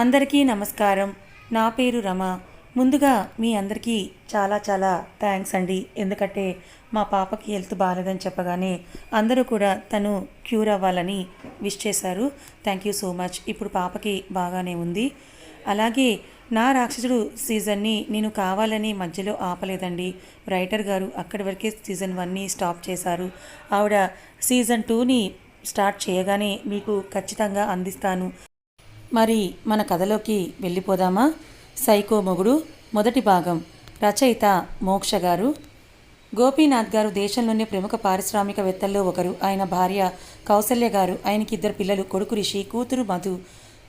అందరికీ నమస్కారం. నా పేరు రమ. ముందుగా మీ అందరికీ చాలా చాలా థ్యాంక్స్ అండి. ఎందుకంటే మా పాపకి హెల్త్ బాగాలేదని చెప్పగానే అందరూ కూడా తను క్యూర్ అవ్వాలని విష్ చేశారు. Thank you so much. ఇప్పుడు పాపకి బాగానే ఉంది. అలాగే నా రాక్షసుడు సీజన్ని నేను కావాలని మధ్యలో ఆపలేదండి. రైటర్ గారు అక్కడి వరకే సీజన్ వన్ని స్టాప్ చేశారు. ఆవిడ సీజన్ టూని స్టార్ట్ చేయగానే మీకు ఖచ్చితంగా అందిస్తాను. మరి మన కథలోకి వెళ్ళిపోదామా? సైకో మొగుడు మొదటి భాగం. రచయిత మోక్ష గారు. గోపీనాథ్ గారు దేశంలోనే ప్రముఖ పారిశ్రామికవేత్తల్లో ఒకరు. ఆయన భార్య కౌసల్య గారు. ఆయనకి ఇద్దరు పిల్లలు కొడుకు రిషి కూతురు మధు.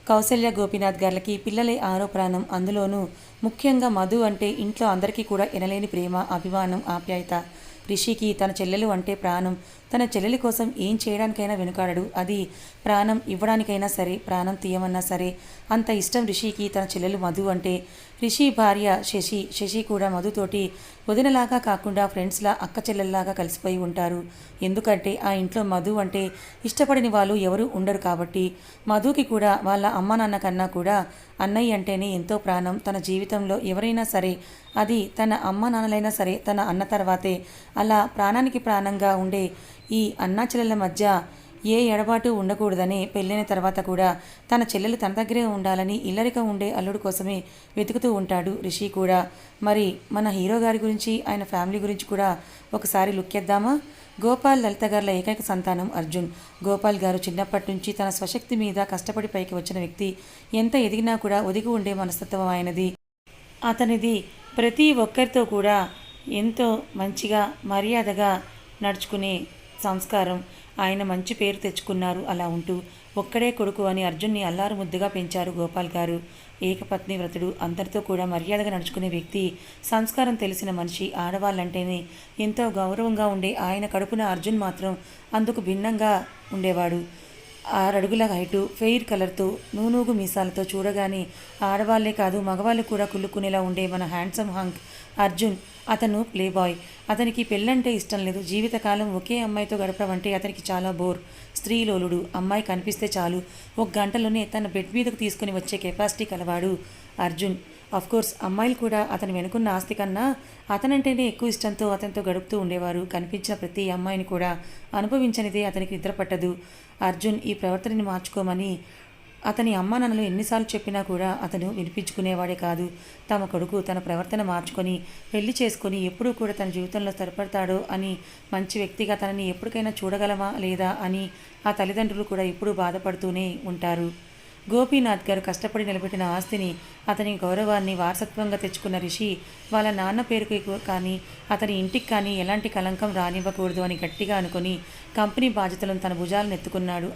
కౌసల్య గోపీనాథ్ గారికి పిల్లలే ఆరో ప్రాణం. అందులోనూ ముఖ్యంగా మధు అంటే ఇంట్లో అందరికీ కూడా ఎనలేని ప్రేమ అభిమానం ఆప్యాయత. రిషికి తన చెల్లెలు అంటే ప్రాణం. తన చెల్లెలి కోసం ఏం చేయడానికైనా వెనుకాడడు. అది ప్రాణం ఇవ్వడానికైనా సరే ప్రాణం తీయమన్నా సరే. అంత ఇష్టం రిషికి తన చెల్లెలు మధు అంటే. రిషి భార్య శశి శశి కూడా మధుతోటి వదినలాగా కాకుండా ఫ్రెండ్స్లా అక్క చెల్లెల్లాగా కలిసిపోయి ఉంటారు. ఎందుకంటే ఆ ఇంట్లో మధు అంటే ఇష్టపడిన వాళ్ళు ఎవరు ఉండరు కాబట్టి మధుకి కూడా వాళ్ళ అమ్మ నాన్న కన్నా కూడా అన్నయ్య అంటేనే ఎంతో ప్రాణం. తన జీవితంలో ఎవరైనా సరే అది తన అమ్మ నాన్నలైనా సరే తన అన్న తర్వాతే. అలా ప్రాణానికి ప్రాణంగా ఉండే ఈ అన్నా చెల్లెల మధ్య ఏ ఎడబాటు ఉండకూడదని పెళ్ళైన తర్వాత కూడా తన చెల్లెలు తన దగ్గరే ఉండాలని ఇల్లరిక ఉండే అల్లుడు కోసమే వెతుకుతూ ఉంటాడు రిషి కూడా. మరి మన హీరో గారి గురించి ఆయన ఫ్యామిలీ గురించి కూడా ఒకసారి లుక్కేద్దామా గోపాల్ లలిత గారుల ఏకైక సంతానం అర్జున్. గోపాల్ గారు చిన్నప్పటి నుంచి తన స్వశక్తి మీద కష్టపడి పైకి వచ్చిన వ్యక్తి. ఎంత ఎదిగినా కూడా ఒదిగి ఉండే మనస్తత్వం ఆయనది. అతనిది ప్రతి ఒక్కరితో కూడా ఎంతో మంచిగా మర్యాదగా నడుచుకునే సంస్కారం. ఆయన మంచి పేరు తెచ్చుకున్నారు. అలా ఉంటూ ఒక్కడే కొడుకు అని అర్జున్ని అల్లారు ముద్దుగా పెంచారు గోపాల్ గారు. ఏకపత్ని వ్రతుడు. అందరితో కూడా మర్యాదగా నడుచుకునే వ్యక్తి సంస్కారం తెలిసిన మనిషి ఆడవాళ్ళంటేనే ఎంతో గౌరవంగా ఉండే ఆయన కడుపున అర్జున్ మాత్రం అందుకు భిన్నంగా ఉండేవాడు. ఆరడుగుల హైటు ఫెయిర్ కలర్తో నూనూగు మీసాలతో చూడగానే ఆడవాళ్ళే కాదు మగవాళ్ళు కూడా కుళ్ళుకునేలా ఉండే మన హ్యాండ్సమ్ హంక్ అర్జున్ అతను ప్లే బాయ్ అతనికి పెళ్ళంటే ఇష్టం లేదు. జీవితకాలం ఒకే అమ్మాయితో గడపడం అంటే అతనికి చాలా బోర్. స్త్రీలోలుడు అమ్మాయి కనిపిస్తే చాలు. ఒక గంటలోనే తన బెడ్ మీదకు తీసుకుని వచ్చే కెపాసిటీ కలవాడు అర్జున్. కోర్స్ అమ్మాయిలు కూడా అతని వెనుకున్న ఆస్తి కన్నా అతనంటేనే ఎక్కువ ఇష్టంతో అతనితో గడుపుతూ ఉండేవారు. కనిపించిన ప్రతి అమ్మాయిని కూడా అనుభవించనిదే అతనికి నిద్ర పట్టదు. అర్జున్ ఈ ప్రవర్తనని మార్చుకోమని అతని అమ్మ నన్నలు ఎన్నిసార్లు చెప్పినా కూడా అతను వినిపించుకునేవాడే కాదు. తమ కొడుకు తన ప్రవర్తన మార్చుకొని పెళ్ళి చేసుకొని ఎప్పుడూ కూడా తన జీవితంలో స్థిరపడతాడో అని మంచి వ్యక్తిగా తనని ఎప్పటికైనా చూడగలమా లేదా అని ఆ తల్లిదండ్రులు కూడా ఎప్పుడూ బాధపడుతూనే ఉంటారు. గోపీనాథ్ గారు కష్టపడి నిలబెట్టిన ఆస్తిని అతని గౌరవాన్ని వారసత్వంగా తెచ్చుకున్న రిషి వాళ్ళ నాన్న పేరుకి కానీ అతని ఇంటికి కానీ ఎలాంటి కలంకం రానివ్వకూడదు అని గట్టిగా అనుకుని కంపెనీ బాధ్యతలను తన భుజాలను ఎత్తుకున్నాడు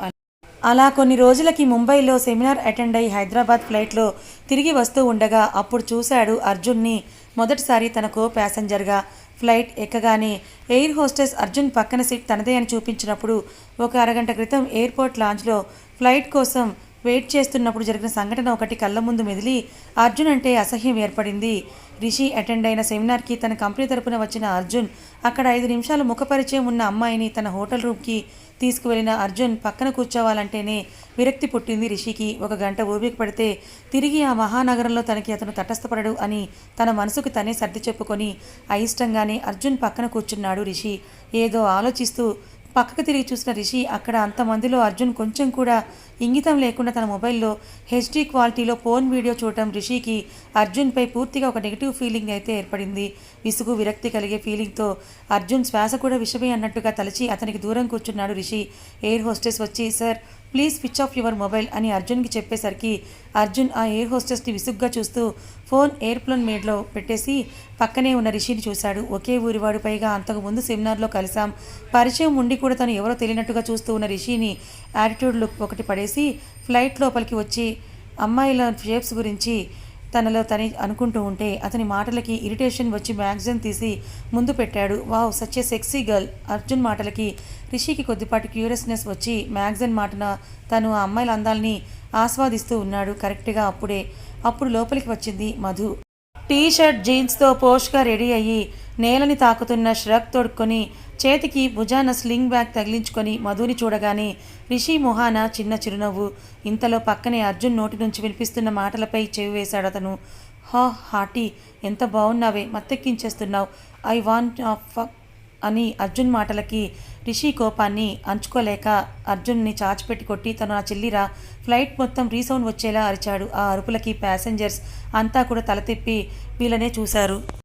అలా కొన్ని రోజులకి ముంబైలో సెమినార్ అటెండ్ అయి హైదరాబాద్ ఫ్లైట్లో తిరిగి వస్తూ ఉండగా అప్పుడు చూశాడు అర్జున్ని. మొదటిసారి తన కో ప్యాసింజర్గా ఫ్లైట్ ఎక్కగానే ఎయిర్ హోస్టెస్ అర్జున్ పక్కన సీట్ తనదే అని చూపించినప్పుడు ఒక అరగంట క్రితం ఎయిర్పోర్ట్ లాంజ్లో ఫ్లైట్ కోసం వెయిట్ చేస్తున్నప్పుడు జరిగిన సంఘటన ఒకటి కళ్ళ ముందు మెదిలి అర్జున్ అంటే అసహ్యం ఏర్పడింది. రిషి అటెండ్ అయిన సెమినార్కి తన కంపెనీ తరపున వచ్చిన అర్జున్ అక్కడ ఐదు నిమిషాలు ముఖపరిచయం ఉన్న అమ్మాయిని తన హోటల్ రూమ్కి తీసుకువెళ్ళిన అర్జున్ పక్కన కూర్చోవాలంటేనే విరక్తి పుట్టింది రిషికి. ఒక గంట ఊపికి పడితే తిరిగి ఆ మహానగరంలో తనకి అతను తటస్థపడడు అని తన మనసుకు తనే సర్ది చెప్పుకొని అయిష్టంగానే అర్జున్ పక్కన కూర్చున్నాడు రిషి. ఏదో ఆలోచిస్తూ పక్కకు తిరిగి చూసిన రిషి అక్కడ అంతమందిలో అర్జున్ కొంచెం కూడా ఇంగితం లేకుండా తన మొబైల్లో హెచ్డీ క్వాలిటీలో ఫోన్ వీడియో చూడటం రిషికి అర్జున్పై పూర్తిగా ఒక నెగిటివ్ ఫీలింగ్ అయితే ఏర్పడింది. విసుగు విరక్తి కలిగే ఫీలింగ్తో అర్జున్ శ్వాస కూడా విషమే అన్నట్టుగా తలచి అతనికి దూరం కూర్చున్నాడు రిషి. ఎయిర్ హోస్టెస్ వచ్చి sir please switch off your mobile అని అర్జున్కి చెప్పేసరికి అర్జున్ ఆ ఎయిర్ హోస్టెస్ని విసుగ్గా చూస్తూ ఫోన్ ఎయిర్ప్లేన్ మేడ్లో పెట్టేసి పక్కనే ఉన్న రిషిని చూశాడు. ఒకే ఊరివాడు పైగా అంతకు ముందు సెమినార్లో కలిసాం పరిచయం ఉండి కూడా తను ఎవరో తెలియనట్టుగా చూస్తూ ఉన్న రిషిని యాటిట్యూడ్ లుక్ ఒకటి పడేసి ఫ్లైట్ లోపలికి వచ్చి అమ్మాయిల షేప్స్ గురించి తనలో తని అనుకుంటూ ఉంటే అతని మాటలకి ఇరిటేషన్ వచ్చి మ్యాగజైన్ తీసి ముందు పెట్టాడు. Wow such a sexy girl Arjun మాటలకి రిషికి కొద్దిపాటి క్యూరియస్నెస్ వచ్చి మ్యాగజైన్ మాటన తను ఆ అమ్మాయిల అందాల్ని ఆస్వాదిస్తూ ఉన్నాడు. కరెక్ట్గా అప్పుడే అప్పుడు లోపలికి వచ్చింది మధు. టీ షర్ట్ జీన్స్తో పోష్గా రెడీ అయ్యి నేలని తాకుతున్న ష్రగ్ తొడుక్కొని చేతికి భుజాన స్లింగ్ బ్యాగ్ తగిలించుకొని మధుని చూడగానే రిషి మొహాన చిన్న చిరునవ్వు. ఇంతలో పక్కనే అర్జున్ నోటి నుంచి వినిపిస్తున్న మాటలపై చెవి వేశాడు అతను. హా హాటీ ఎంత బాగున్నావే మత్తెక్కించేస్తున్నావు. ఐ వాంట్ ఫక్ అని అర్జున్ మాటలకి రిషి కోపాన్ని అంచుకోలేక అర్జున్ని చాచిపెట్టి కొట్టి తను నా చెల్లిరా ఫ్లైట్ మొత్తం రీసౌండ్ వచ్చేలా అరిచాడు. ఆ అరుపులకి ప్యాసింజర్స్ అంతా కూడా తల తిప్పి వీళ్ళనే చూశారు.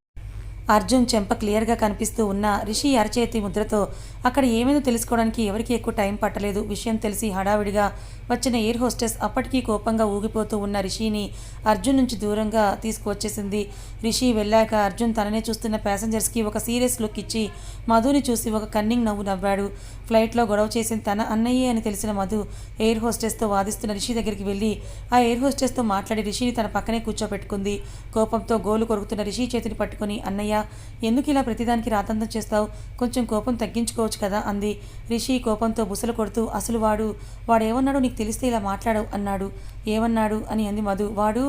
అర్జున్ చెంప క్లియర్గా కనిపిస్తూ ఉన్న రిషి అరచేతి ముద్రతో అక్కడ ఏమేదో తెలుసుకోవడానికి ఎవరికి ఎక్కువ టైం పట్టలేదు. విషయం తెలిసి హడావిడిగా వచ్చిన ఎయిర్ హోస్టెస్ అప్పటికీ కోపంగా ఊగిపోతూ ఉన్న రిషిని అర్జున్ నుంచి దూరంగా తీసుకువచ్చేసింది. రిషి వెళ్ళాక అర్జున్ తననే చూస్తున్న ప్యాసింజర్స్కి ఒక సీరియస్ లుక్ ఇచ్చి మధుని చూసి ఒక కన్నింగ్ నవ్వు నవ్వాడు. ఫ్లైట్లో గొడవ చేసిన తన అన్నయ్యే అని తెలిసిన మధు ఎయిర్ హోస్టెస్తో వాదిస్తున్న రిషి దగ్గరికి వెళ్ళి ఆ ఎయిర్ హోస్టెస్తో మాట్లాడి రిషిని తన పక్కనే కూర్చోపెట్టుకుంది కోపంతో గోలు కొరుకుతున్న రిషి చేతిని పట్టుకుని అన్నయ్య ఎందుకు ఇలా ప్రతిదానికి రాతంతం చేస్తావు? కొంచెం కోపం తగ్గించుకోవచ్చు కదా అంది. రిషి కోపంతో బుసలు కొడుతూ అసలు వాడు వాడేమన్నాడో నీకు తెలిస్తే ఇలా మాట్లాడవు అన్నాడు. ఏమన్నాడు? అని అంది మధు. వాడు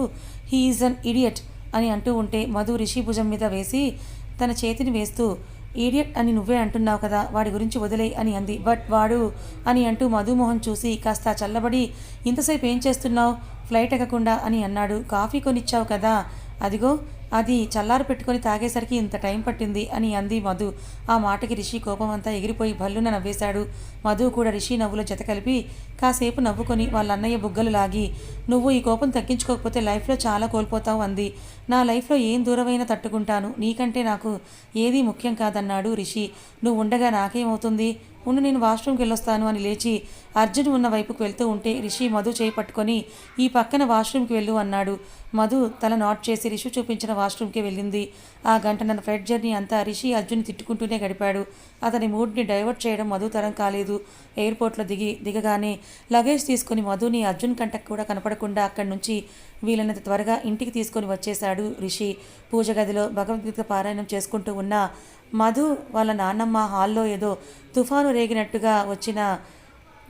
హీ ఈజ్ అన్ ఇడియట్ అని అంటూ ఉంటే మధు రిషి భుజం మీద వేసి తన చేతిని వేస్తూ ఈడియట్ అని నువ్వే అంటున్నావు కదా వాడి గురించి వదిలేయి అని అంది. బట్ వాడు అని అంటూ మధుమోహన్ చూసి కాస్త చల్లబడి ఇంతసేపు ఏం చేస్తున్నావు? ఫ్లైట్ ఎక్కకుండా అని అన్నాడు. కాఫీ కొనిచ్చావు కదా అదిగో అది చల్లారు పెట్టుకొని తాగేసరికి ఇంత టైం పట్టింది అని అంది మధు. ఆ మాటకి రిషి కోపమంతా ఎగిరిపోయి భల్లున నవ్వేశాడు. మధు కూడా రిషి నవ్వులో జత కలిపి కాసేపు నవ్వుకొని వాళ్ళ అన్నయ్య బుగ్గలు లాగి నువ్వు ఈ కోపం తగ్గించుకోకపోతే లైఫ్లో చాలా కోల్పోతావు అంది. నా లైఫ్లో ఏం దూరమైనా తట్టుకుంటాను. నీకంటే నాకు ఏదీ ముఖ్యం కాదన్నాడు రిషి. నువ్వు ఉండగా నాకేమవుతుంది? ఉండు నేను వాష్రూమ్కి వెళ్ళొస్తాను అని లేచి అర్జున్ ఉన్న వైపుకు వెళ్తూ ఉంటే రిషి మధు చేయి పట్టుకొని ఈ పక్కన వాష్రూమ్కి వెళ్ళు అన్నాడు. మధు తల నాట్ చేసి రిషి చూపించిన వాష్రూమ్కి వెళ్ళింది. ఆ గంట నన్ను ఫ్రెడ్ జర్నీ అంతా రిషి అర్జున్ తిట్టుకుంటూనే గడిపాడు. అతని మూడ్ని డైవర్ట్ చేయడం మధు తరం కాలేదు. ఎయిర్పోర్ట్లో దిగి దిగగానే లగేజ్ తీసుకొని మధుని అర్జున్ కంటకు కూడా కనపడకుండా అక్కడి నుంచి వీలైనంత త్వరగా ఇంటికి తీసుకొని వచ్చేశాడు రిషి. పూజ గదిలో భగవద్గీత పారాయణం చేసుకుంటూ ఉన్న మధు వాళ్ళ నాన్నమ్మ హాల్లో ఏదో తుఫాను రేగినట్టుగా వచ్చిన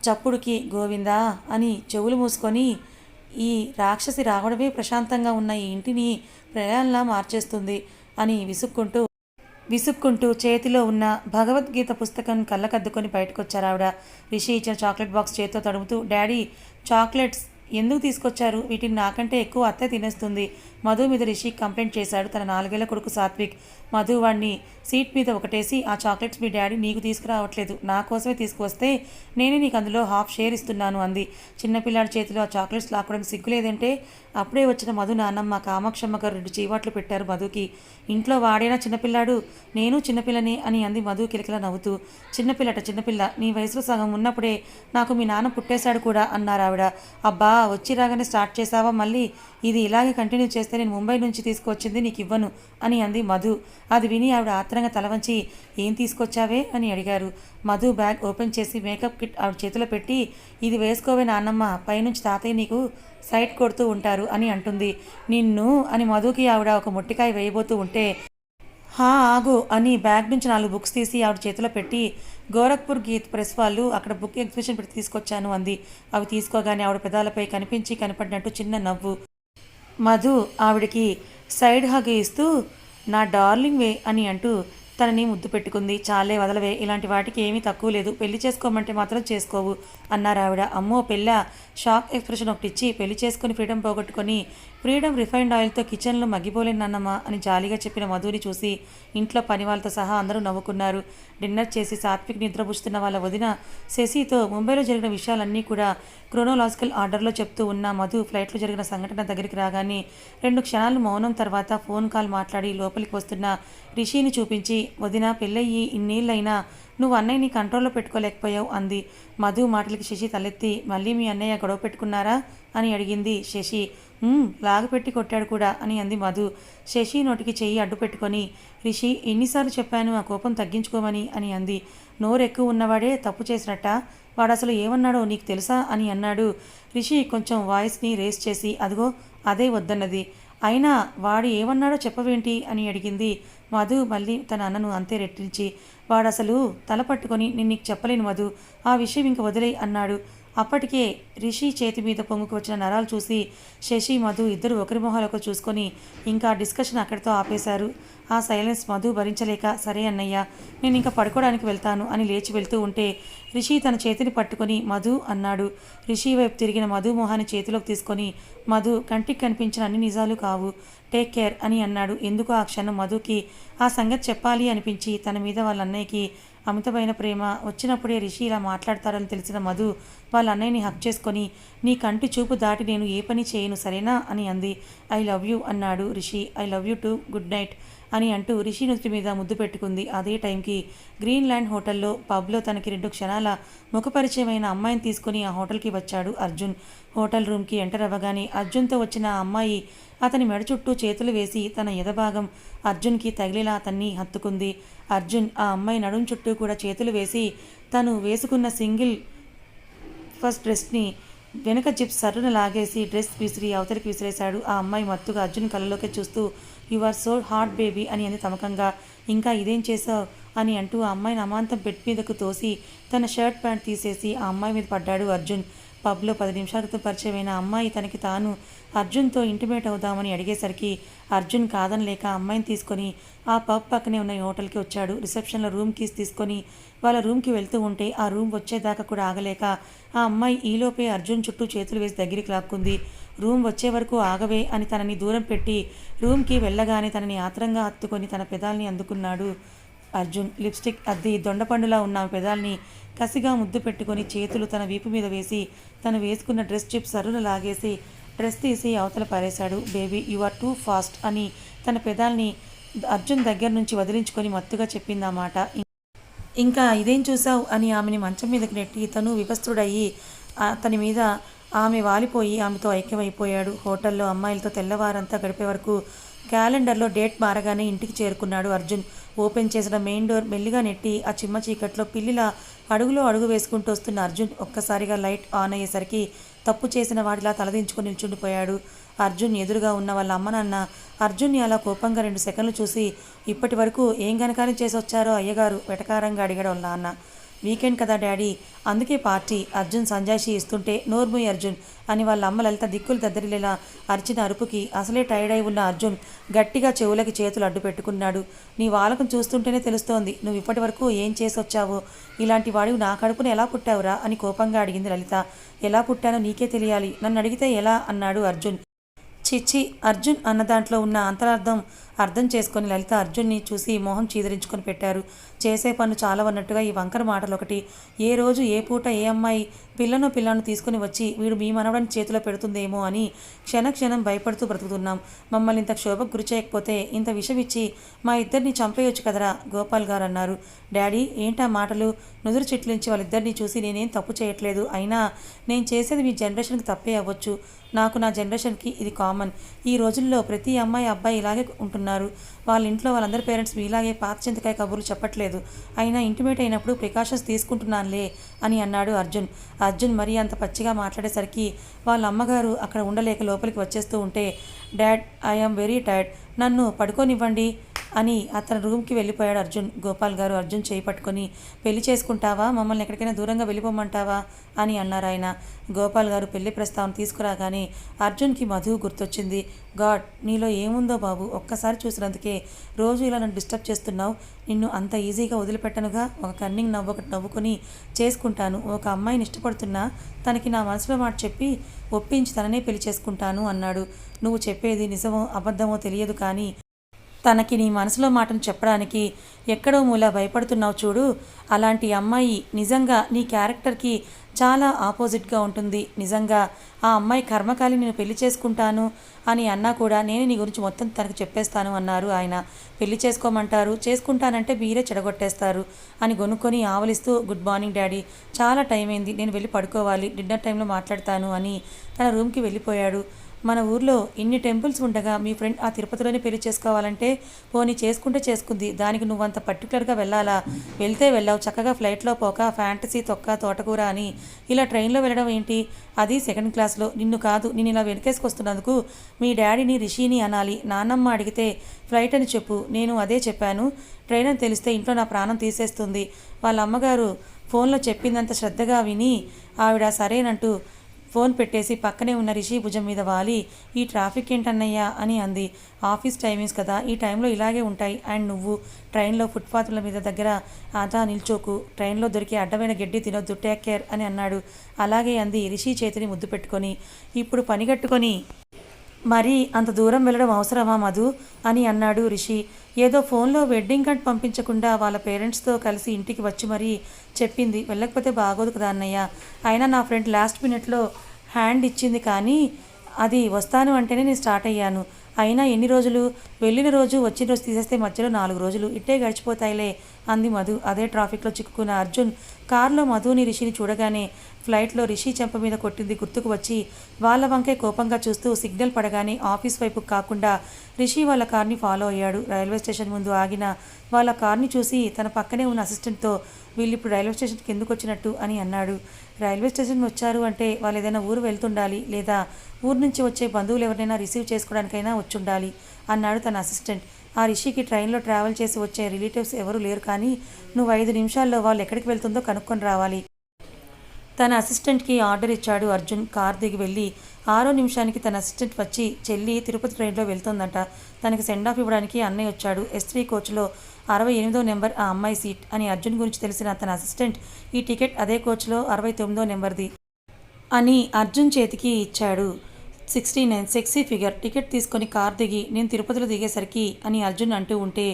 చప్పుడుకి గోవిందా అని చెవులు మూసుకొని ఈ రాక్షసి రావడమే ప్రశాంతంగా ఉన్న ఈ ఇంటిని ప్రయాణంలా మార్చేస్తుంది అని విసుక్కుంటూ విసుక్కుంటూ చేతిలో ఉన్న భగవద్గీత పుస్తకం కళ్ళకద్దుకొని బయటకొచ్చారు ఆవిడ. రిషి ఇచ్చిన చాక్లెట్ బాక్స్ చేతితో తడుముతూ డాడీ చాక్లెట్స్ ఎందుకు తీసుకొచ్చారు? వీటిని నాకంటే ఎక్కువ అత్తే తినేస్తుంది. మధు మీద రిషి కంప్లైంట్ చేశాడు తన నాలుగేళ్ళ కొడుకు సాత్విక్. మధువాణ్ణి సీట్ మీద ఒకటేసి ఆ చాక్లెట్స్ మీ డాడీ నీకు తీసుకురావట్లేదు. నా కోసమే తీసుకువస్తే నేనే నీకు అందులో హాఫ్ షేర్ ఇస్తున్నాను అంది. చిన్నపిల్లాడి చేతిలో ఆ చాక్లెట్స్ లాక్కడం సిగ్గులేదంటే అప్పుడే వచ్చిన మధు నాన్నమ్మ కామాక్షమ్మ గారు రెండు చీవాట్లు పెట్టారు మధుకి. ఇంట్లో వాడేనా చిన్నపిల్లాడు నేను చిన్నపిల్లని అని అంది మధు కిలకిల నవ్వుతూ. చిన్నపిల్లట చిన్నపిల్ల నీ వయసులో సగం ఉన్నప్పుడే నాకు మీ నాన్న పుట్టేశాడు కూడా అన్నారు ఆవిడ. అబ్బా వచ్చి రాగానే స్టార్ట్ చేసావా మళ్ళీ? ఇది ఇలాగే కంటిన్యూ చేస్తే నేను ముంబై నుంచి తీసుకొచ్చింది నీకు ఇవ్వను అని అంది మధు. అది విని ఆవిడ ఆత్రంగా తలవంచి ఏం తీసుకొచ్చావే? అని అడిగారు. మధు బ్యాగ్ ఓపెన్ చేసి మేకప్ కిట్ ఆవిడ చేతిలో పెట్టి ఇది వేసుకోవే నాన్నమ్మ పైనుంచి తాతయ్య నీకు సైట్ కొడుతూ ఉంటారు అని అంటుంది. నిన్ను అని మధుకి ఆవిడ ఒక మొట్టికాయ వేయబోతూ ఉంటే హా ఆగు అని బ్యాగ్ నుంచి నాలుగు బుక్స్ తీసి ఆవిడ చేతిలో పెట్టి గోరఖ్పూర్ గీత్ ప్రెస్ వాళ్ళు అక్కడ బుక్ ఎగ్జిబిషన్ పెట్టి తీసుకొచ్చాను అంది. అవి తీసుకోగానే ఆవిడ పెదాలపై కనిపించి కనపడినట్టు చిన్న నవ్వు. మధు ఆవిడకి సైడ్ హగ్ ఇస్తూ నా డార్లింగ్ వే అని అంటూ తనని ముద్దు పెట్టుకుంది. చాలే వదలవే ఇలాంటి వాటికి ఏమీ తక్కువ లేదు. పెళ్ళి చేసుకోమంటే మాత్రం చేసుకోవు అన్నారు ఆవిడ అమ్మో పెళ్ళ? షాక్ ఎక్స్ప్రెషన్ ఒకటి ఇచ్చి పెళ్ళి చేసుకుని ఫ్రీడమ్ పోగొట్టుకొని ఫ్రీడమ్ రిఫైన్డ్ ఆయిల్తో కిచెన్లో మగ్గిపోలేని నాన్నమ్మ అని జాలిగా చెప్పిన మధుని చూసి ఇంట్లో పని వాళ్ళతో సహా అందరూ నవ్వుకున్నారు. డిన్నర్ చేసి సాత్విక్ నిద్రపుచ్చుతున్న వాళ్ళ వదిన శశితో ముంబైలో జరిగిన విషయాలన్నీ కూడా క్రోనోలాజికల్ ఆర్డర్లో చెప్తూ ఉన్న మధు ఫ్లైట్లో జరిగిన సంఘటన దగ్గరికి రాగానే రెండు క్షణాలు మౌనం తర్వాత ఫోన్ కాల్ మాట్లాడి లోపలికి వస్తున్న రిషిని చూపించి వదిన పెళ్ళయ్యి ఇన్నేళ్ళైనా నువ్వు అన్నయ్యని కంట్రోల్లో పెట్టుకోలేకపోయావు అంది. మధు మాటలకి శశి తలెత్తి మళ్ళీ మీ అన్నయ్య గొడవ పెట్టుకున్నారా? అని అడిగింది శశి. లాగపెట్టి కొట్టాడు కూడా అని అంది మధు. శశి నోటికి చెయ్యి అడ్డు పెట్టుకొని రిషి ఎన్నిసార్లు చెప్పాను ఆ కోపం తగ్గించుకోమని అని అంది. నోరు ఎక్కువ ఉన్నవాడే తప్పు చేసినట్ట? వాడు అసలు ఏమన్నాడో నీకు తెలుసా? అని అన్నాడు. రిషి కొంచెం వాయిస్ని రేస్ చేసి అదిగో అదే వద్దన్నది. అయినా వాడు ఏమన్నాడో చెప్పవేంటి? అని అడిగింది. మధు మళ్ళీ తన అన్నను అంతే రెట్టించి వాడసలు తల పట్టుకొని నేను నీకు చెప్పలేను మధు ఆ విషయం ఇంక వదిలేయి అన్నాడు. అప్పటికే రిషి చేతి మీద పొంగుకు వచ్చిన నరాలు చూసి శశి మధు ఇద్దరు ఒకరి మొహాలకు చూసుకొని ఇంకా డిస్కషన్ అక్కడితో ఆపేశారు. ఆ సైలెన్స్ మధు భరించలేక సరే అన్నయ్య నేను ఇంకా పడుకోవడానికి వెళ్తాను అని లేచి వెళ్తూ ఉంటే రిషి తన చేతిని పట్టుకొని మధు అన్నాడు. రిషి వైపు తిరిగిన మధు మొహాన్ని చేతిలోకి తీసుకొని మధు కంటికి కనిపించిన అన్ని నిజాలు కావు టేక్ కేర్ అని అన్నాడు. ఎందుకు ఆ క్షణం మధుకి ఆ సంగతి చెప్పాలి అనిపించి తన మీద వాళ్ళ అన్నయ్యకి అమితమైన ప్రేమ వచ్చినప్పుడే రిషి ఇలా మాట్లాడతారని తెలిసిన మధు వాళ్ళ అన్నయ్యని హక్ చేసుకొని నీ కంటి చూపు దాటి నేను ఏ పని చేయను సరేనా? అని అంది. ఐ లవ్ యూ అన్నాడు Rishi. I love you too good night. అని అంటూ రిషి నుదుటి మీద ముద్దు పెట్టుకుంది. అదే టైంకి గ్రీన్ ల్యాండ్ హోటల్లో పబ్లో తనకి రెండు క్షణాల ముఖపరిచయమైన అమ్మాయిని తీసుకుని ఆ హోటల్కి వచ్చాడు అర్జున్. హోటల్ రూమ్కి ఎంటర్ అవ్వగానే అర్జున్తో వచ్చిన ఆ అమ్మాయి అతని మెడ చుట్టూ చేతులు వేసి తన ఎదభాగం అర్జున్కి తగిలేలా అతన్ని హత్తుకుంది. అర్జున్ ఆ అమ్మాయి నడుం చుట్టూ కూడా చేతులు వేసి తను వేసుకున్న సింగిల్ ఫస్ట్ డ్రెస్ని వెనక జిప్ సర్రును లాగేసి డ్రెస్ విసిరి అవతలికి విసిరేశాడు. ఆ అమ్మాయి మత్తుగా అర్జున్ కళ్ళలోకి చూస్తూ you are so hot baby అని అంది తమకంగా. ఇంకా ఇదేం చేసావు అని అంటూ ఆ అమ్మాయిని అమాంతం బెడ్ మీదకు తోసి తన షర్ట్ ప్యాంట్ తీసేసి ఆ అమ్మాయి మీద పడ్డాడు అర్జున్. పబ్లో పది నిమిషాల క్రితం పరిచయమైన అమ్మాయి తనకి తాను అర్జున్తో ఇంటిమేట్ అవుదామని అడిగేసరికి అర్జున్ కాదని లేక అమ్మాయిని తీసుకొని ఆ పబ్ పక్కనే ఉన్న ఈ హోటల్కి వచ్చాడు. రిసెప్షన్లో రూమ్ కీస్ తీసుకొని వాళ్ళ రూమ్కి వెళ్తూ ఉంటే ఆ రూమ్ వచ్చేదాకా కూడా ఆగలేక ఆ అమ్మాయి ఈలోపే అర్జున్ చుట్టూ చేతులు వేసి దగ్గరికి లాక్కుంది. రూమ్ వచ్చే వరకు ఆగవే అని తనని దూరం పెట్టి రూమ్కి వెళ్ళగానే తనని ఆత్రంగా హత్తుకొని తన పెదాల్ని అందుకున్నాడు అర్జున్. లిప్స్టిక్ అద్ది దొండపండులా ఉన్న పెదాల్ని కసిగా ముద్దు పెట్టుకొని చేతులు తన వీపు మీద వేసి తను వేసుకున్న డ్రెస్ చిప్ సరును లాగేసి డ్రెస్ తీసి అవతల పారేశాడు. Baby you are too fast అని తన పెదాల్ని అర్జున్ దగ్గర నుంచి వదిలించుకొని మత్తుగా చెప్పిందన్నమాట ఇంకా ఇదేం చూసావు అని ఆమెని మంచం మీదకి నెట్టి తను వివస్త్రుడయ్యి అతని మీద ఆమె వాలిపోయి ఆమెతో ఐక్యమైపోయాడు. హోటల్లో అమ్మాయిలతో తెల్లవారంతా గడిపే వరకు క్యాలెండర్లో డేట్ మారగానే ఇంటికి చేరుకున్నాడు అర్జున్. ఓపెన్ చేసిన మెయిన్ డోర్ మెల్లిగా నెట్టి ఆ చిమ్మ చీకట్లో పిల్లిలా అడుగులో అడుగు వేసుకుంటూ వస్తున్న అర్జున్ ఒక్కసారిగా లైట్ ఆన్ అయ్యేసరికి తప్పు చేసిన వాడిలా తలదించుకుని నిల్చుండిపోయాడు. అర్జున్ ఎదురుగా ఉన్న వాళ్ళ అమ్మ నాన్న అర్జున్ని అలా కోపంగా రెండు సెకండ్లు చూసి ఇప్పటి వరకు ఏం గనకాని చేసి వచ్చారో అయ్యగారు వెటకారంగా అడిగాడు వాళ్ళ నాన్న. వీకెండ్ కదా డాడీ. అందుకే పార్టీ అర్జున్ సంజాయిషి ఇస్తుంటే నోర్ముయ్ అర్జున్ అని వాళ్ళ అమ్మ లలిత దిక్కులు దద్దరిలేలా అరిచిన అరుపుకి అసలే టైర్డ్ అయి ఉన్న అర్జున్ గట్టిగా చెవులకి చేతులు అడ్డు పెట్టుకున్నాడు. నీ వాళ్ళకం చూస్తుంటేనే తెలుస్తోంది నువ్వు ఇప్పటి వరకు ఏం చేసి వచ్చావో ఇలాంటి వాడివి నా కడుపున ఎలా పుట్టావురా అని కోపంగా అడిగింది లలిత. ఎలా పుట్టానో నీకే తెలియాలి నన్ను అడిగితే ఎలా? అన్నాడు అర్జున్. చిచ్చి అర్జున్ అన్న దాంట్లో ఉన్న అంతరార్థం అర్థం చేసుకొని లలిత అర్జున్ని చూసి మొహం చీదరించుకొని పెట్టారు. చేసే పనులు చాలా ఉన్నట్టుగా ఈ వంకర మాటలు ఒకటి ఏ రోజు ఏ పూట ఏ అమ్మాయి పిల్లను పిల్లను తీసుకుని వచ్చి వీడు మీ మనవడని చేతిలో పెడుతుందేమో అని క్షణ క్షణం భయపడుతూ బ్రతుకుతున్నాం. మమ్మల్ని ఇంత క్షోభకు గురి చేయకపోతే ఇంత విషమిచ్చి మా ఇద్దరిని చంపేయొచ్చు కదరా గోపాల్ గారు అన్నారు డాడీ ఏంటా మాటలు? నుదురు చెట్లించి వాళ్ళిద్దరిని చూసి నేనేం తప్పు చేయట్లేదు. అయినా నేను చేసేది మీ జనరేషన్కి తప్పే అవ్వచ్చు. నాకు నా జనరేషన్కి ఇది కామన్. ఈ రోజుల్లో ప్రతి అమ్మాయి అబ్బాయి ఇలాగే ఉంటున్నారు. వాళ్ళ ఇంట్లో వాళ్ళందరి పేరెంట్స్ మీలాగే పాత చింతకాయ కబుర్లు చెప్పట్లేదు. అయినా ఇంటిమేట్ అయినప్పుడు ప్రికాషన్స్ తీసుకుంటున్నానులే అని అన్నాడు అర్జున్. అర్జున్ మరీ అంత పచ్చిగా మాట్లాడేసరికి వాళ్ళ అమ్మగారు అక్కడ ఉండలేక లోపలికి వచ్చేస్తూ ఉంటే డాడ్ ఐఎమ్ వెరీ టైర్డ్ నన్ను పడుకోనివ్వండి. అని అతని రూమ్కి వెళ్ళిపోయాడు అర్జున్. గోపాల్ గారు అర్జున్ చేయి పట్టుకొని పెళ్ళి చేసుకుంటావా? మమ్మల్ని ఎక్కడికైనా దూరంగా వెళ్ళిపోమంటావా? అని అన్నారు ఆయన. గోపాల్ గారు పెళ్ళి ప్రస్తావన తీసుకురాగానే అర్జున్కి మధు గుర్తొచ్చింది. గాడ్ నీలో ఏముందో బాబు ఒక్కసారి చూసినందుకే రోజు ఇలా నన్ను డిస్టర్బ్ చేస్తున్నావు. నిన్ను అంత ఈజీగా వదిలిపెట్టనుగా. ఒక కన్నింగ్ నవ్వు ఒకటి నవ్వుకొని చేసుకుంటాను. ఒక అమ్మాయిని ఇష్టపడుతున్నా తనకి నా మనసులో మాట చెప్పి ఒప్పించి తననే పెళ్ళి చేసుకుంటాను అన్నాడు. నువ్వు చెప్పేది నిజమో అబద్ధమో తెలియదు కానీ తనకి నీ మనసులో మాటను చెప్పడానికి ఎక్కడో మూల భయపడుతున్నావు చూడు. అలాంటి అమ్మాయి నిజంగా నీ క్యారెక్టర్కి చాలా ఆపోజిట్గా ఉంటుంది. నిజంగా ఆ అమ్మాయి కర్మకాలి నేను పెళ్ళి చేసుకుంటాను అని అన్నా కూడా నేను నీ గురించి మొత్తం తనకు చెప్పేస్తాను అన్నారు ఆయన. పెళ్ళి చేసుకోమంటారు. చేసుకుంటానంటే మీరే చెడగొట్టేస్తారు అని గొనుక్కొని ఆవలిస్తూ గుడ్ మార్నింగ్ డాడీ. చాలా టైం అయింది. నేను వెళ్ళి పడుకోవాలి. డిన్నర్ టైంలో మాట్లాడతాను అని తన రూమ్కి వెళ్ళిపోయాడు. మన ఊర్లో ఇన్ని టెంపుల్స్ ఉండగా మీ ఫ్రెండ్ ఆ తిరుపతిలోనే పెళ్ళి చేసుకోవాలంటే పోనీ చేసుకుంటే చేసుకుంది. దానికి నువ్వంత పర్టికులర్గా వెళ్ళాలా? వెళ్తే వెళ్ళావు. చక్కగా ఫ్లైట్లో పోక ఫ్యాంటసీ తొక్క తోటకూర అని. ఇలా ట్రైన్లో వెళ్ళడం ఏంటి? అది సెకండ్ క్లాస్లో. నిన్ను కాదు నేను ఇలా వెనకేసుకొస్తున్నందుకు మీ డాడీని రిషిని అనాలి. నాన్నమ్మ అడిగితే ఫ్లైట్ అని చెప్పు. నేను అదే చెప్పాను. ట్రైన్ అని తెలిస్తే ఇంట్లో నా ప్రాణం తీసేస్తుంది. వాళ్ళ అమ్మగారు ఫోన్లో చెప్పిందంత శ్రద్ధగా విని ఆవిడ సరేనంటూ ఫోన్ పెట్టేసి పక్కనే ఉన్న రిషి భుజం మీద వాలి ఈ ట్రాఫిక్ ఏంటన్నయ్యా? అని అంది. ఆఫీస్ టైమింగ్స్ కదా ఈ టైంలో ఇలాగే ఉంటాయి. అండ్ నువ్వు ట్రైన్లో ఫుట్పాత్ల మీద దగ్గర అదా నిల్చోకు. ట్రైన్లో దొరికే అడ్డమైన గడ్డి తినొద్దు టేక్ కేర్ అని అన్నాడు. అలాగే అంది రిషి చేతిని ముద్దు పెట్టుకొని. ఇప్పుడు పనిగట్టుకొని మరి అంత దూరం వెళ్ళడం అవసరమా మధు? అని అన్నాడు రిషి. ఏదో ఫోన్లో వెడ్డింగ్ కార్డ్ పంపించకుండా వాళ్ళ పేరెంట్స్తో కలిసి ఇంటికి వచ్చి మరీ చెప్పింది. వెళ్ళకపోతే బాగోదు కదా అన్నయ్య. అయినా నా ఫ్రెండ్ లాస్ట్ మినిట్లో హ్యాండ్ ఇచ్చింది కానీ అది వస్తాను అంటేనే నేను స్టార్ట్ అయ్యాను. అయినా ఎన్ని రోజులు? వెళ్ళిన రోజు వచ్చిన రోజు తీసేస్తే మధ్యలో నాలుగు రోజులు. ఇట్టే గడిచిపోతాయిలే అంది మధు. అదే ట్రాఫిక్లో చిక్కుకున్న అర్జున్. కారులో మధుని రిషిని చూడగానే ఫ్లైట్లో రిషి చెంప మీద కొట్టింది గుర్తుకు వచ్చి వాళ్ళ వంకే కోపంగా చూస్తూ సిగ్నల్ పడగానే ఆఫీస్ వైపు కాకుండా రిషి వాళ్ళ కార్ని ఫాలో అయ్యాడు. రైల్వే స్టేషన్ ముందు ఆగిన వాళ్ళ కార్ని చూసి తన పక్కనే ఉన్న అసిస్టెంట్తో వీళ్ళు ఇప్పుడు రైల్వే స్టేషన్కి ఎందుకు వచ్చినట్టు అని అన్నాడు. రైల్వే స్టేషన్ వచ్చారు అంటే వాళ్ళు ఏదైనా ఊరు వెళ్తుండాలి లేదా ఊరు నుంచి వచ్చే బంధువులు ఎవరినైనా రిసీవ్ చేసుకోవడానికైనా వచ్చుండాలి అన్నాడు తన అసిస్టెంట్. ఆ రిషికి ట్రైన్లో ట్రావెల్ చేసి వచ్చే రిలేటివ్స్ ఎవరూ లేరు కానీ నువ్వు ఐదు నిమిషాల్లో వాళ్ళు ఎక్కడికి వెళ్తుందో కనుక్కొని రావాలి. తన అసిస్టెంట్కి ఆర్డర్ ఇచ్చాడు అర్జున్. కార్ దిగి వెళ్ళి ఆరో నిమిషానికి తన అసిస్టెంట్ వచ్చి చెల్లి తిరుపతి ట్రైన్లో వెళ్తోందంట. తనకి సెండ్ ఆఫ్ ఇవ్వడానికి అన్నయ్య వచ్చాడు. ఎస్ త్రీ కోచ్లో అరవై ఎనిమిదో నెంబర్ ఆ అమ్మాయి సీట్ అని అర్జున్ గురించి తెలిసిన తన అసిస్టెంట్ ఈ టికెట్ అదే కోచ్లో అరవై తొమ్మిదో నెంబర్ది అని అర్జున్ చేతికి ఇచ్చాడు. Sixty nine sexy figure ticket తీసుకొని కార్ దిగి నేను తిరుపతిలో దిగేసరికి అని అర్జున్ అంటూ ఉంటే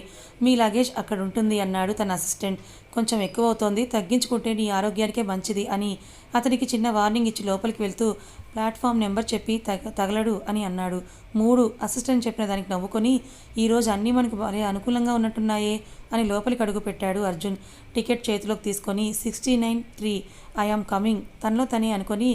మీ లగేజ్ అక్కడ ఉంటుంది అన్నాడు తన అసిస్టెంట్. కొంచెం ఎక్కువ అవుతోంది తగ్గించుకుంటే నీ ఆరోగ్యానికే మంచిది అని అతనికి చిన్న వార్నింగ్ ఇచ్చి లోపలికి వెళ్తూ ప్లాట్ఫామ్ నెంబర్ చెప్పి తగ తగలడు అని అన్నాడు. మూడు అసిస్టెంట్ చెప్పిన దానికి నవ్వుకొని ఈరోజు అన్నీ మనకు భలే అనుకూలంగా ఉన్నట్టున్నాయే అని లోపలికి అడుగు పెట్టాడు అర్జున్. టికెట్ చేతిలోకి తీసుకొని sixty nine three I am coming తనలో తనే అనుకొని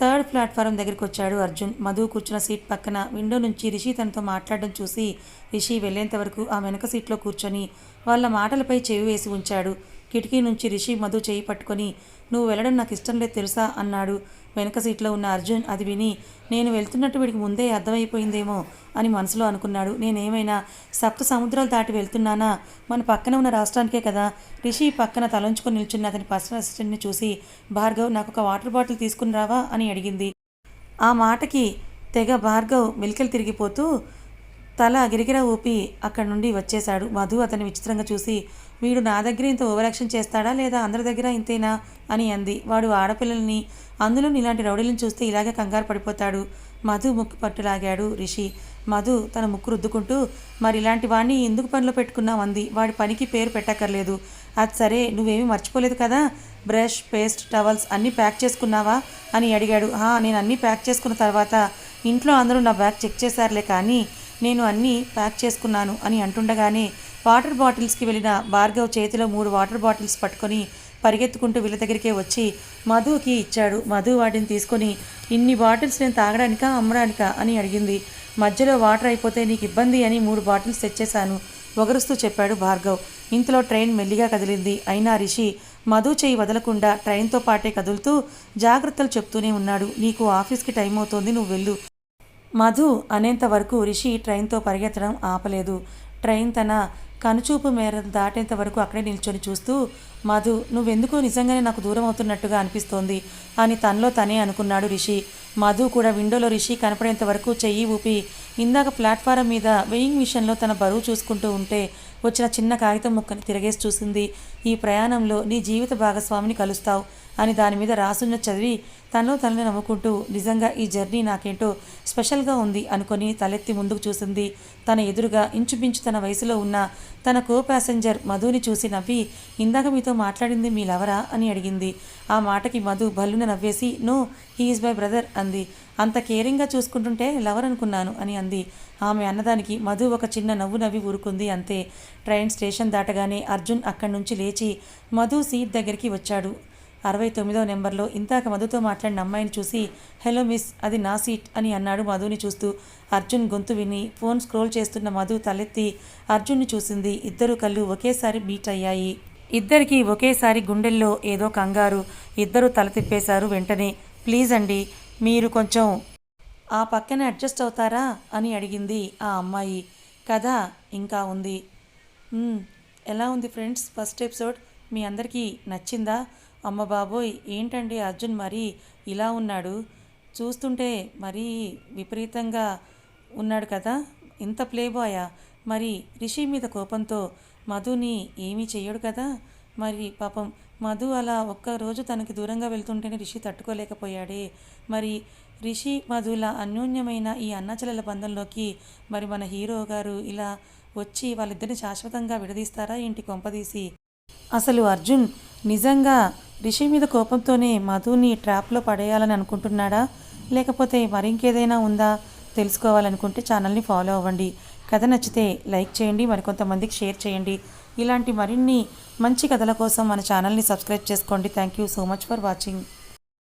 థర్డ్ ప్లాట్ఫారం దగ్గరికి వచ్చాడు అర్జున్. మధు కూర్చున్న సీట్ పక్కన విండో నుంచి రిషి తనతో మాట్లాడడం చూసి రిషి వెళ్ళేంత వరకు ఆ వెనక సీట్లో కూర్చొని వాళ్ళ మాటలపై చెవి వేసి ఉంచాడు. కిటికీ నుంచి రిషి మధు చేయి పట్టుకొని నువ్వు వెళ్ళడం నాకు ఇష్టం లేదు తెలుసా? అన్నాడు. వెనక సీట్లో ఉన్న అర్జున్ అది విని నేను వెళ్తున్నట్టు వీడికి ముందే అర్థమైపోయిందేమో అని మనసులో అనుకున్నాడు. నేనేమైనా సప్త సముద్రాలు దాటి వెళ్తున్నానా? మన పక్కన ఉన్న రాష్ట్రానికే కదా. రిషి పక్కన తలంచుకొని నిల్చున్న అతని పర్సనల్ అసిస్టెంట్ని చూసి భార్గవ్ నాకు ఒక వాటర్ బాటిల్ తీసుకుని రావా? అని అడిగింది. ఆ మాటకి తెగ భార్గవ్ మెలికలు తిరిగిపోతూ తల అగిరిగిరా ఊపి అక్కడి నుండి వచ్చేశాడు. మధు అతన్ని విచిత్రంగా చూసి వీడు నా దగ్గర ఇంత ఓవరాక్షన్ చేస్తాడా లేదా అందరి దగ్గర ఇంతేనా? అని అంది. వాడు ఆడపిల్లల్ని అందులో ఇలాంటి రౌడీలను చూస్తే ఇలాగే కంగారు పడిపోతాడు. మధు ముక్కు పట్టులాగాడు రిషి. మధు తన ముక్కు రుద్దుకుంటూ మరి ఇలాంటి వాడిని ఎందుకు పనిలో పెట్టుకున్నావు? అంది. వాడి పనికి పేరు పెట్టక్కర్లేదు. అది సరే నువ్వేమీ మర్చిపోలేదు కదా? బ్రష్ పేస్ట్ టవల్స్ అన్నీ ప్యాక్ చేసుకున్నావా? అని అడిగాడు. "హా, నేను అన్నీ ప్యాక్ చేసుకున్న తర్వాత ఇంట్లో అందరూ నా బ్యాగ్ చెక్ చేశారులే కానీ నేను అన్నీ ప్యాక్ చేసుకున్నాను అని అంటుండగానే వాటర్ బాటిల్స్కి వెళ్ళిన భార్గవ్ చేతిలో మూడు వాటర్ బాటిల్స్ పట్టుకొని పరిగెత్తుకుంటూ వీళ్ళ దగ్గరికే వచ్చి మధుకి ఇచ్చాడు. మధు వాటిని తీసుకొని ఇన్ని బాటిల్స్ నేను తాగడానికా అమ్మడానికా? అని అడిగింది. మధ్యలో వాటర్ అయిపోతే నీకు ఇబ్బంది అని మూడు బాటిల్స్ తెచ్చేశాను ఒగరుస్తూ చెప్పాడు భార్గవ్. ఇంతలో ట్రైన్ మెల్లిగా కదిలింది. అయినా రిషి మధు చేయి వదలకుండా ట్రైన్తో పాటే కదులుతూ జాగ్రత్తలు చెప్తూనే ఉన్నాడు. నీకు ఆఫీస్కి టైం అవుతోంది నువ్వు వెళ్ళు. మధు అనేంత వరకు రిషి ట్రైన్తో పరిగెత్తడం ఆపలేదు. ట్రైన్ తన కనుచూపు మేర దాటేంత వరకు అక్కడే నిల్చొని చూస్తూ మధు నువ్వెందుకు నిజంగానే నాకు దూరం అవుతున్నట్టుగా అనిపిస్తోంది అని తనలో తనే అనుకున్నాడు రిషి. మధు కూడా విండోలో రిషి కనపడేంత వరకు చెయ్యి ఊపి ఇందాక ప్లాట్ఫారం మీద వెయింగ్ మిషన్లో తన బరువు చూసుకుంటూ ఉంటే వచ్చిన చిన్న కాగితం ముక్కని తిరగేసి చూసింది. ఈ ప్రయాణంలో నీ జీవిత భాగస్వామిని కలుస్తావు. అని దాని మీద రాసున్న చదివి తను తనని నవ్వుకుంటూ నిజంగా ఈ జర్నీ నాకేంటో స్పెషల్గా ఉంది అనుకొని తలెత్తి ముందుకు చూసింది. తన ఎదురుగా ఇంచుమించు తన వయసులో ఉన్న తన కో ప్యాసింజర్ మధుని చూసి నవ్వి ఇందాక మీతో మాట్లాడింది మీ లవరా? అని అడిగింది. ఆ మాటకి మధు భల్లున నవ్వేసి నో హీఈస్ మై బ్రదర్ అంది. అంత కేరింగ్గా చూసుకుంటుంటే లవర్ అనుకున్నాను అని అంది. ఆమె అన్నదానికి మధు ఒక చిన్న నవ్వు నవ్వి ఊరుకుంది అంతే. ట్రైన్ స్టేషన్ దాటగానే అర్జున్ అక్కడి నుంచి లేచి మధు సీట్ దగ్గరికి వచ్చాడు. అరవై తొమ్మిదో నెంబర్లో ఇంతాక మధుతో మాట్లాడిన అమ్మాయిని చూసి హలో మిస్ అది నా సీట్ అని అన్నాడు మధుని చూస్తూ. అర్జున్ గొంతు విని ఫోన్ స్క్రోల్ చేస్తున్న మధు తలెత్తి అర్జున్ని చూసింది. ఇద్దరు కళ్ళు ఒకేసారి బీట్ అయ్యాయి. ఇద్దరికీ ఒకేసారి గుండెల్లో ఏదో కంగారు. ఇద్దరు తల తిప్పేశారు వెంటనే. ప్లీజ్ అండి మీరు కొంచెం ఆ పక్కన అడ్జస్ట్ అవుతారా? అని అడిగింది ఆ అమ్మాయి. కథ ఇంకా ఉంది. ఎలా ఉంది ఫ్రెండ్స్? ఫస్ట్ ఎపిసోడ్ మీ అందరికీ నచ్చిందా? అమ్మ బాబోయ్ ఏంటండి అర్జున్ మరీ ఇలా ఉన్నాడు? చూస్తుంటే మరీ విపరీతంగా ఉన్నాడు కదా? ఇంత ప్లేబాయా? మరి రిషి మీద కోపంతో మధుని ఏమీ చేయడు కదా? మరి పాపం మధు అలా ఒక్క రోజు తనకి దూరంగా వెళ్తుంటేనే రిషి తట్టుకోలేకపోయాడే. మరి రిషి మధుల అన్యోన్యమైన ఈ అన్నచెల్లెల బంధంలోకి మరి మన హీరో గారు ఇలా వచ్చి వాళ్ళిద్దరిని శాశ్వతంగా విడదీస్తారా ఏంటి కొంపదీసి? అసలు అర్జున్ నిజంగా రిషి మీద కోపంతోనే మధుని ట్రాప్లో పడేయాలని అనుకుంటున్నాడా? లేకపోతే మరింకేదైనా ఉందా? తెలుసుకోవాలనుకుంటే ఛానల్ని ఫాలో అవ్వండి. కథ నచ్చితే లైక్ చేయండి మరికొంతమందికి షేర్ చేయండి. ఇలాంటి మరిన్ని మంచి కథల కోసం మన ఛానల్ని సబ్స్క్రైబ్ చేసుకోండి. Thank you so much for watching.